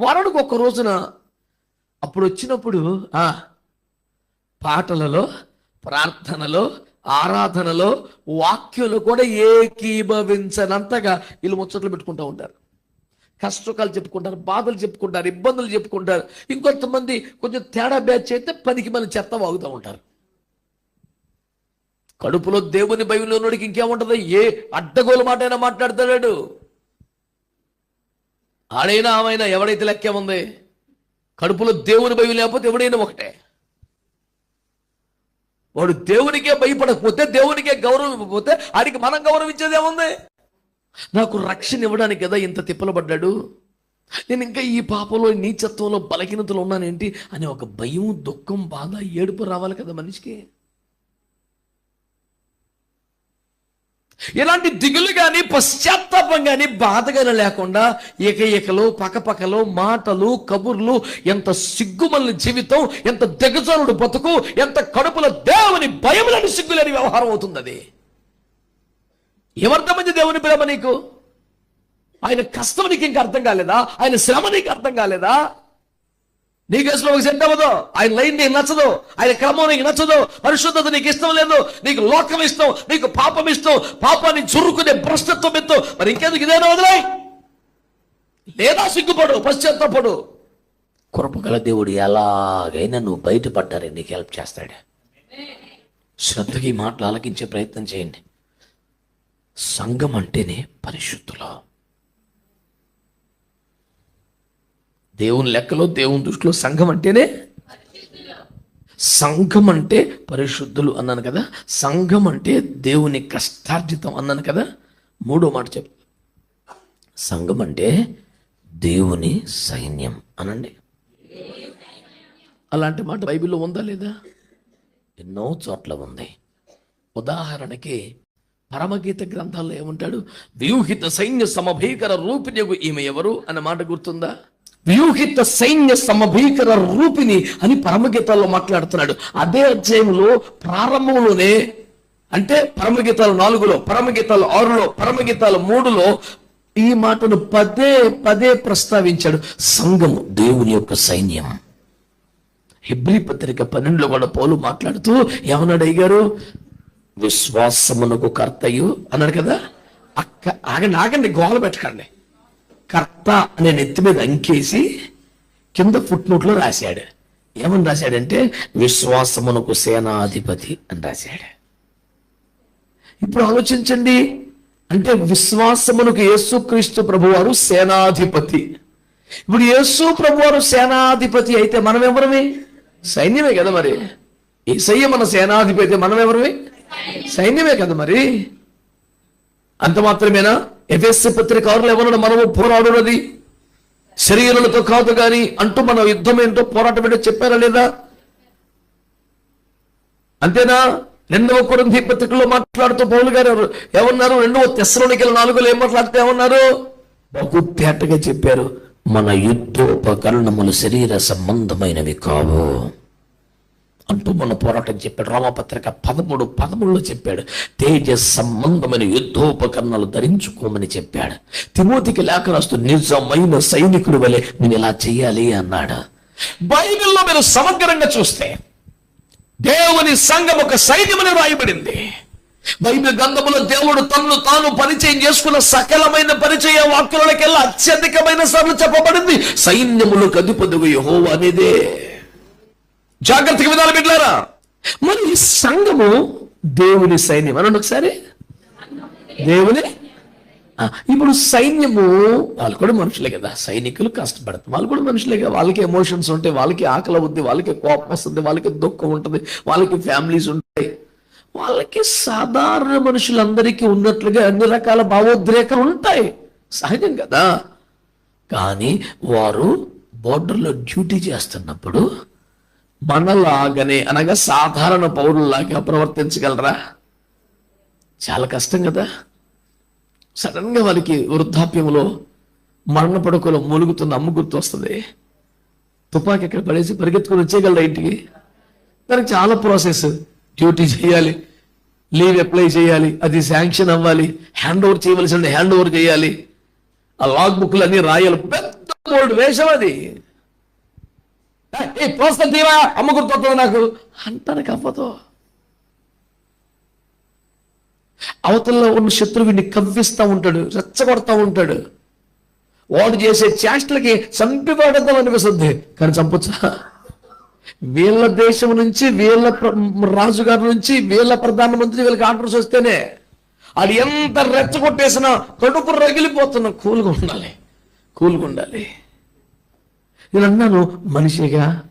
వారానికి ఒక రోజున అప్పుడు వచ్చినప్పుడు ఆ పాటలలో ప్రార్థనలో ఆరాధనలో వాక్యులు కూడా ఏకీభవించనంతగా వీళ్ళు ముచ్చట్లు పెట్టుకుంటూ ఉంటారు. కష్టకాలు చెప్పుకుంటారు బాధలు చెప్పుకుంటారు ఇబ్బందులు చెప్పుకుంటారు. ఇంకొంతమంది కొంచెం తేడా బ్యాచ్ అయితే పనికి మన చెత్త వాగుతూ ఉంటారు. కడుపులో దేవుని భయంలో ఉన్నోడికి ఇంకేముంటది? ఏ అడ్డగోలు మాట అయినా మాట్లాడతాడు ఆడైనా ఆమెనా ఎవడైతే లెక్కేముంది కడుపులో దేవుని భయం లేకపోతే ఎవడైనా ఒకటే. వాడు దేవునికే భయపడకపోతే దేవునికే గౌరవం ఇవ్వకపోతే ఆడికి మనం గౌరవించేదేముంది నాకు రక్షణ ఇవ్వడానికి కదా ఇంత తిప్పలు పడ్డాడు నేను ఇంకా ఈ పాపంలో నీచత్వంలో బలహీనతలు ఉన్నానేంటి? అని ఒక భయం దుఃఖం బాధ ఏడుపు రావాలి కదా మనిషికి. ఇలాంటి దిగులు కానీ పశ్చాత్తాపం కానీ బాధ కానీ లేకుండా ఏకైకలు పకపకలు మాటలు కబుర్లు ఎంత సిగ్గుమల్ని జీవితం ఎంత దిగజారుడు బతుకు ఎంత కడుపుల దేవుని భయములని సిగ్గులేని వ్యవహారం అవుతుంది అది ఏమర్థమైంది దేవుని ప్రేమ నీకు? ఆయన కష్టం నీకు ఇంకా అర్థం కాలేదా? ఆయన శ్రమ నీకు అర్థం కాలేదా? నీ కేసులో ఒక సెట్ అవ్వదు. ఆయన లైన్ నీకు నచ్చదు. ఆయన క్రమం నీకు నచ్చదు. పరిశుద్ధత నీకు ఇష్టం లేదు. నీకు లోకం ఇష్టం. నీకు పాపం ఇష్టం. పాపాన్ని చురుకునే భ్రష్టత్వం ఎత్తు మరి ఇంకెందుకు ఇదేనా వదిలే లేదా సిగ్గుపడు పశ్చాత్తపడు. కృపగల దేవుడు ఎలాగైనా నువ్వు బయటపడ్డారని నీకు హెల్ప్ చేస్తాడు. శ్రద్ధగా ఈ మాటలు ఆలకించే ప్రయత్నం చేయండి. సంఘం అంటేనే పరిశుద్ధులు. దేవుని లెక్కలో దేవుని దృష్టిలో సంఘం అంటేనే సంఘం అంటే పరిశుద్ధులు అన్నాను కదా. సంఘం అంటే దేవుని కష్టార్జితం అన్నాను కదా. మూడో మాట చెప్ సంఘం అంటే దేవుని సైన్యం అనండి. అలాంటి మాట బైబిల్లో ఉందా లేదా? ఎన్నో చోట్ల ఉంది. ఉదాహరణకి పరమగీత గ్రంథాల్లో ఏముంటాడు? వ్యూహిత సైన్య సమభీకర రూపిణ్యకు ఈమె ఎవరు? అన్న మాట గుర్తుందా? వ్యూహిత సైన్య సమభీకర రూపిణి అని పరమగీతాల్లో మాట్లాడుతున్నాడు. అదే అధ్యాయంలో ప్రారంభంలోనే అంటే పరమగీతాలు నాలుగులో పరమగీతాలు ఆరులో పరమగీతాలు మూడులో ఈ మాటను పదే పదే ప్రస్తావించాడు. సంఘము దేవుని యొక్క సైన్యం. హిబ్రి పత్రిక పన్నెండులో కూడా పౌలు మాట్లాడుతూ ఏమన్నాడు అయ్యారు విశ్వాసమునకు కర్తయు అన్నాడు కదా? అక్క ఆగండి ఆగండి గోల పెట్టకండి. కర్త అనే నెత్తి మీద అంకేసి కింద ఫుట్ నోట్లో రాశాడు. ఏమని రాశాడంటే విశ్వాసమునకు సేనాధిపతి అని రాశాడు. ఇప్పుడు ఆలోచించండి. అంటే విశ్వాసమునకు యేసుక్రీస్తు ప్రభువారు సేనాధిపతి. ఇప్పుడు యేసు ప్రభువారు సేనాధిపతి అయితే మనం ఎవరమే సైన్యమే కదా మరి. ఏసయ్య మన సేనాధిపతి మనం ఎవరమే సైన్యమే కదా మరి. అంత మాత్రమేనా? ఎఫ్ఎస్సి పత్రిక ఆరులు ఎవరన్నా మనము పోరాడున్నది శరీరాలతో కాదు గాని అంటూ మన యుద్ధం ఏంటో పోరాటం ఏంటో చెప్పారా లేదా? అంతేనా? రెండవ కొరంధి పత్రికలో మాట్లాడుతూ పౌలు గారు ఎవరు- ఏమన్నారు రెండవ తెస్సలోనికల నాలుగులో ఏం మాట్లాడితే ఏమన్నారు బహు తేటగా చెప్పారు మన యుద్ధోపకరణములు శరీర సంబంధమైనవి కావు. అంటూ మన పోరాటం చెప్పాడు. రామపత్రిక పదమూడు పదమూడులో చెప్పాడు. తేజ సంబంధమైన యుద్ధోపకరణాలు ధరించుకోమని చెప్పాడు. తిమోతికి లేఖ రాస్తూ నిజమైన సైనికుడు వలె నేను ఇలా చేయాలి అన్నాడు. బైబిల్లో మీరు సమగ్రంగా చూస్తే దేవుని సంఘం ఒక సైన్యమని రాయబడింది. బైబిల్ గ్రంథములో దేవుడు తన్ను తాను పరిచయం చేసుకున్న సకలమైన పరిచయ వాక్యులకెల్లా అత్యధికమైన సార్లు చెప్పబడింది. సైన్యములకు అధిపతుగు యెహోవా అనేదే జాగ్రత్తగా విధాలు బిడ్డారా మరి ఈ సంఘము దేవుని సైన్యం. అనండి ఒకసారి. దేవుని? ఇప్పుడు సైన్యము వాళ్ళు కూడా మనుషులే కదా. సైనికులు కష్టపడతారు. వాళ్ళు కూడా మనుషులే కదా. వాళ్ళకి ఎమోషన్స్ ఉంటాయి వాళ్ళకి ఆకలి ఉంది వాళ్ళకి కోపం వస్తుంది వాళ్ళకి దుఃఖం ఉంటుంది వాళ్ళకి ఫ్యామిలీస్ ఉంటాయి. వాళ్ళకి సాధారణ మనుషులందరికీ ఉన్నట్లుగా అన్ని రకాల భావోద్రేకాలు ఉంటాయి. సహజం కదా. కానీ వారు బోర్డర్లో డ్యూటీ చేస్తున్నప్పుడు మనలాగనే అనగా సాధారణ పౌరుల్లాగా ప్రవర్తించగలరా? చాలా కష్టం కదా. సడన్గా వాళ్ళకి వృద్ధాప్యంలో మరణ పడకలో మూలుగుతున్న అమ్మ గుర్తు వస్తుంది. తుపాకి ఎక్కడ పడేసి పరిగెత్తుకుని వచ్చేయగలరా ఇంటికి? దానికి చాలా ప్రాసెస్ డ్యూటీ చేయాలి లీవ్ అప్లై చేయాలి అది శాంక్షన్ అవ్వాలి హ్యాండ్ ఓవర్ చేయవలసింది హ్యాండ్ ఓవర్ చేయాలి. ఆ లాగ్ బుక్లు అన్ని రాయాలి. పెద్ద వేషం అది. ఏ పోస్తా తీవా అమ్మ గుర్తొస్తుంది నాకు? అంటానికి అవ్వదు. అవతల్లో ఉన్న శత్రువుని కవ్విస్తూ ఉంటాడు రెచ్చగొడతా ఉంటాడు. వాడు చేసే చేష్టలకి చంపిపోవడంతో అనిపిస్తుంది కానీ చంపొచ్చా? వీళ్ళ దేశం నుంచి వీళ్ళ రాజుగారి నుంచి వీళ్ళ ప్రధానమంత్రి వీళ్ళకి ఆర్డర్స్ వస్తేనే అది ఎంత రెచ్చగొట్టేసినా కడుపు రగిలిపోతున్నా కూల్గా ఉండాలి. కూల్గా ఉండాలి. నేను అన్నాను మనిషిగా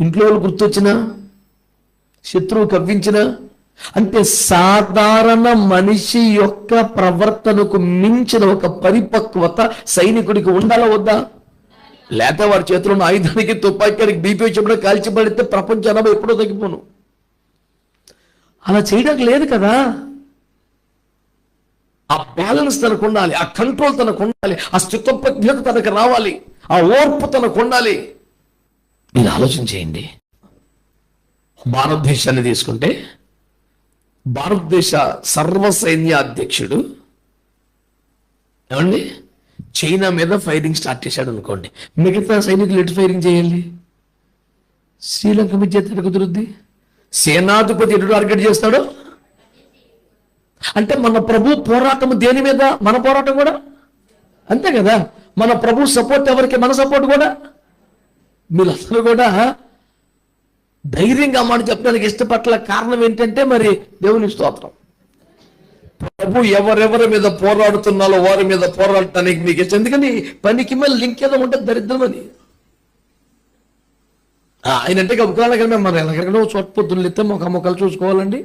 ఇంట్లో వాళ్ళు గుర్తొచ్చినా? శత్రువు కవ్వించిన? అంటే సాధారణ మనిషి యొక్క ప్రవర్తనకు మించిన ఒక పరిపక్వత సైనికుడికి ఉండాలా వద్దా? లేక వారి చేతిలో ఉన్న ఆయుధానికి తుపాకీకి బీపీ వచ్చినప్పుడు కాల్చిపడితే ప్రపంచ జనాభా ఎప్పుడో తగ్గిపోను. అలా చేయడానికి లేదు కదా? ఆ బ్యాలెన్స్ తనకు ఉండాలి ఆ కంట్రోల్ తనకు ఉండాలి ఆ స్థితోపజ్ఞత తనకు రావాలి. ఆ ఓర్పు తనకు ఉండాలి. మీరు ఆలోచన చేయండి. భారతదేశాన్ని తీసుకుంటే భారతదేశ సర్వ సైన్య అధ్యక్షుడు ఏమండి? చైనా మీద ఫైరింగ్ స్టార్ట్ చేశాడు అనుకోండి మిగతా సైనికులు ఎటు ఫైరింగ్ చేయాలి? శ్రీలంక మీద చేస్తే కుదురుద్ది సేనాధిపతి ఎటు టార్గెట్ చేస్తాడు? అంటే మన ప్రభు పోరాటం దేని మీద? మన పోరాటం కూడా? అంతే కదా? మన ప్రభు సపోర్ట్ ఎవరికి? మన సపోర్ట్ కూడా? వీళ్ళందరూ కూడా ధైర్యంగా మాట చెప్పడానికి ఇష్టపట్ల కారణం ఏంటంటే మరి దేవుని స్తోత్రం. ప్రభు ఎవరెవరి మీద పోరాడుతున్నారో వారి మీద పోరాడటానికి మీకు ఇష్టం. ఎందుకని? పనికి మళ్ళీ లింక్ ఏదో ఉంటే దరిద్రం అని. ఆయన అంటే గబుకాల మనం ఎలాగైనా చోట పొద్దున్న ఎత్తే ఒక మొక్కలు చూసుకోవాలండి.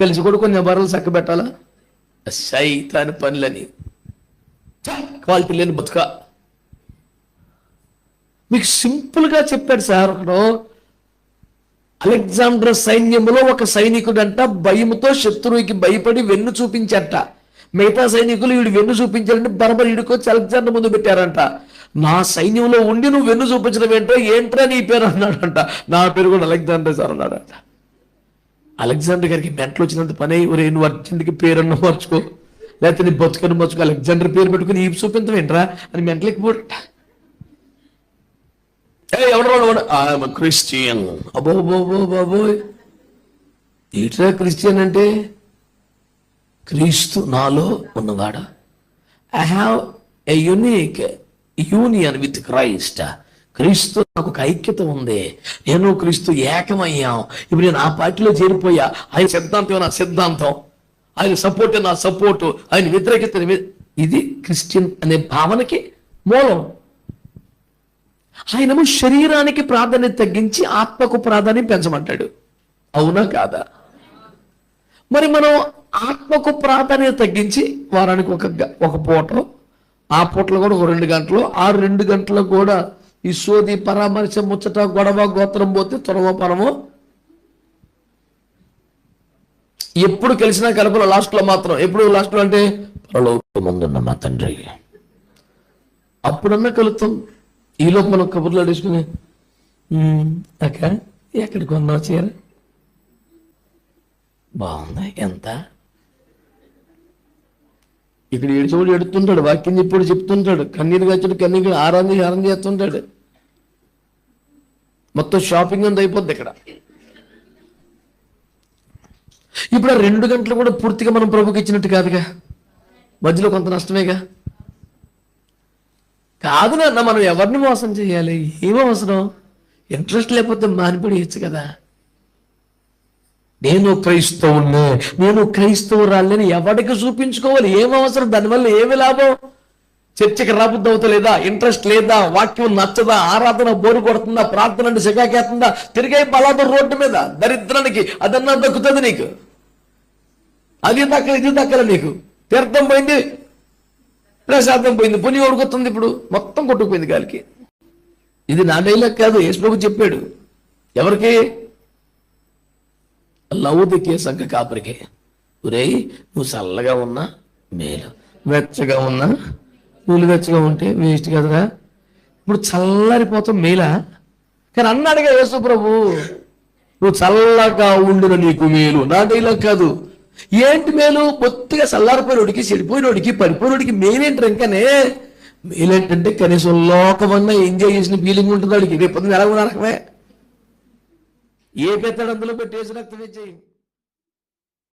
కలిసి కూడా కొన్ని బర్రెలు చక్కబెట్టాలా? సైతాని పనులని. క్వాలిటీ లేని బతుక. మీకు సింపుల్గా చెప్పాడు సార్ ఒకడు. అలెగ్జాండర్ సైన్యంలో ఒక సైనికుడంట భయముతో శత్రువుకి భయపడి వెన్ను చూపించట. మిగతా సైనికులు వీడు వెన్ను చూపించారంటే బరబర్ ఇడుకొచ్చి అలెగ్జాండర్ ముందు పెట్టారంట. నా సైన్యంలో ఉండి నువ్వు వెన్ను చూపించడం ఏంటో ఏంట్రా నీ పేరు అన్నాడంట. నా పేరు కూడా అలెగ్జాండర్ సార్ అన్నాడంట. అలెగ్జాండర్ గారికి మెంటలు వచ్చినంత పని ఒరే నువ్వు అర్జెంట్కి పేరన్న మార్చుకో. లేకపోతే నీ బతుకను మార్చుకో అలెగ్జాండర్ పేరు పెట్టుకుని ఈ చూపించడం ఏంట్రా? అని మెంటలకి పోట క్రిస్టియన్ అబో బాబో బాబోయ్ ఏంట్రా క్రిస్టియన్ అంటే? క్రీస్తు నాలో ఉన్నవాడా? I have a unique union with Christ క్రీస్తు నాకు ఒక ఐక్యత ఉంది. నేను క్రీస్తు ఏకమయ్యాం. ఇప్పుడు నేను ఆ పార్టీలో చేరిపోయా. ఆయన సిద్ధాంతం నా సిద్ధాంతం. ఆయన సపోర్ట్ నా సపోర్టు ఆయన వ్యతిరేకత ఇది క్రిస్టియన్ అనే భావనకి మూలం. ఆయనము శరీరానికి ప్రాధాన్యత తగ్గించి ఆత్మకు ప్రాధాన్యం పెంచమంటాడు. అవునా కాదా? మరి మనం ఆత్మకు ప్రాధాన్యత తగ్గించి వారానికి ఒక గ- ఒక పూట ఆ పూటలో కూడా ఒక రెండు గంటలు ఆ రెండు గంటలకు కూడా ఈ సోది పరామర్శ ముచ్చట గొడవ గోత్రం పోతే త్వరవ పరమో ఎప్పుడు కలిసినా కలపలో లాస్ట్లో మాత్రం. ఎప్పుడు లాస్ట్లో అంటే ముందున్న మా తండ్రి. అప్పుడన్నా కలుస్తాం ఈలోపు మనం కబుర్లు అడుచుకుని అక్క ఎక్కడికి కొన్నావు చీర? బాగుంది. ఎంత? ఇక్కడ ఏడుచోడు ఎడుతుంటాడు వాక్యం చెప్పాడు చెప్తుంటాడు. కన్నీరు గచ్చుడు కన్నీరు ఆరాంది ఆరం చేస్తుంటాడు. మొత్తం షాపింగ్ అంత అయిపోద్ది ఇక్కడ. ఇప్పుడు ఆ రెండు గంటలు కూడా పూర్తిగా మనం ప్రభుకి ఇచ్చినట్టు కాదుగా? మధ్యలో కొంత నష్టమేగా? కాదు నాన్న మనం ఎవరిని మోసం చేయాలి? ఏం అవసరం? ఇంట్రెస్ట్ లేకపోతే మానిపడేయచ్చు కదా. నేను క్రైస్తవుని నేను క్రైస్తవురాలని ఎవరికి చూపించుకోవాలి? ఏం అవసరం? దానివల్ల ఏమి లాభం? చర్చకి రాబుద్ది అవుతలేదా ఇంట్రెస్ట్ లేదా? వాక్యం నచ్చదా? ఆరాధన బోరు కొడుతుందా? ప్రార్థన అంటే సిగాకేస్తుందా? తిరిగే బలాదు రోడ్డు మీద దరిద్రానికి అదన్నా దక్కుతుంది నీకు. అది దక్కల ఇది దక్కల నీకు. తీర్థం పోయింది ప్రసాదం పోయింది పుని ఉడుకుతుంది ఇప్పుడు. మొత్తం కొట్టుకుపోయింది గాలికి. ఇది నా డైలాగ్ కాదు యేసుప్రభు చెప్పాడు. ఎవరికి? లౌదికే సంఘ కాపరికి. ఒరేయ్ నువ్వు చల్లగా ఉన్నా మేలు. వెచ్చగా ఉన్నా పూలు వెచ్చగా ఉంటే వేస్ట్ కదరా. ఇప్పుడు చల్లారిపోతాం మేలా? కానీ అన్నాడుగా యేసు ప్రభు నువ్వు చల్లగా ఉండున నీకు మేలు. నా డైలాగ్ కాదు. ఏంటి మేలు? బొత్తిగా చల్లారిపోయినోడికి చెడిపోయినోడికి పడిపోయినోడికి మేలేంటి ఇంకనే మేలేంటంటే కనీసం లోకమన్నా ఎంజాయ్ చేసిన ఫీలింగ్ ఉంటుంది వాడికి రేపు పొద్దున్న ఎలా రకమే ఏ పెద్ద అందులో పెట్టేసి రక్తం ఇచ్చేయి?